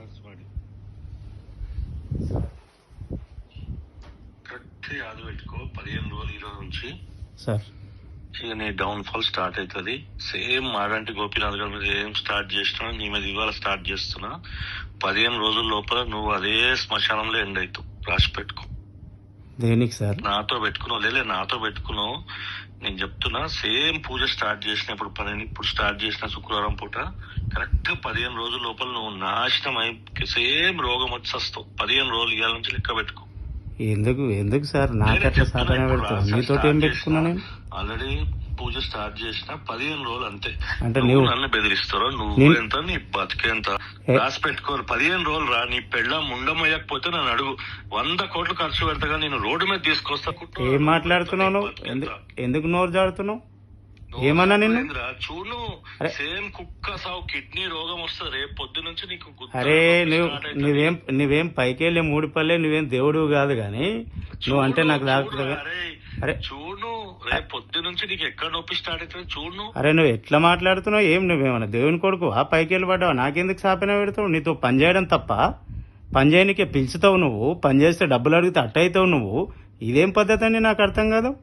Party correct యాద పెట్టుకో పదిహేను రోజులు ఈ రోజు నుంచి. సార్. ఇక నీ డౌన్ ఫాల్ స్టార్ట్ అవుతుంది. సేమ్ మాడంటి గోపీనాథ్ గారి మీద ఏం స్టార్ట్ చేసినా నీ మీద ఇవాళ స్టార్ట్ చేస్తున్నా. పదిహేను రోజుల లోపల నువ్వు అదే శ్మశానంలో ఎండ్ అవుతావు. రాసి పెట్టుకో. దేనికి సార్? నాతో పెట్టుకున్నావు. లేలే నాతో పెట్టుకున్నావు. నేను చెప్తున్నా సేమ్ పూజ స్టార్ట్ చేసినప్పుడు పని ఇప్పుడు స్టార్ట్ చేసిన శుక్రవారం పూట కరెక్ట్గా పదిహేను రోజుల లోపల నువ్వు నాశనం అయి సేమ్ రోగం వచ్చి వస్తావు. పదిహేను రోజులు ఇవాళ నుంచి లెక్క పెట్టుకో. ఎందుకు ఎందుకు సార్? నాకట్లా సాధన పెడతావు? నీతోటి ఏం పెట్టుకున్నా నేను? ఆల్రెడీ పూజ స్టార్ట్ చేసిన పదిహేను రోజులు అంతే అంటే నువ్వు నన్ను బెదిరిస్తారో నువ్వు నేను- ఎంత నీ బతికేంత రాసి పెట్టుకోరు పదిహేను రోజులు రా నీ పెళ్ళ ముండమయ్యకపోతే నన్ను అడుగు వంద కోట్లు ఖర్చు పెడతాగా నేను రోడ్డు మీద తీసుకొస్తా. ఏం మాట్లాడుతున్నావు ఎందుకు నోరు జాడుతున్నావు ఏమన్నా నిన్ను? చూడు అరే. సేమ్ కుక్క సావు కిడ్నీ రోగం వస్తుంది రేపు పొద్దు నుంచి నీకు అరే నువ్వు. నువ్వేం నువ్వేం పైకెళ్ళి మూడు పల్లె నువ్వేం దేవుడు కాదు కానీ నువ్వు అంటే నాకు తాకుతుంది అరే అరే చూడు రేపు పొద్దు నుంచి నీకు ఎక్కడ నొప్పి స్టార్ట్ అవుతుంది చూడు అరే నువ్వు ఎట్లా మాట్లాడుతున్నావు? ఏం నువ్వేమన్నా దేవుని కొడుకు ఆ పైకి వెళ్ళబడ్డావు? నాకెందుకు సాపిన పెడతావు? నీతో పని చేయడం తప్ప? పని చేయనికే పిలుచుతావు నువ్వు? పని చేస్తే డబ్బులు అడిగితే అట్టయితావు నువ్వు? ఇదేం పద్ధతి అని నాకు అర్థం కాదు?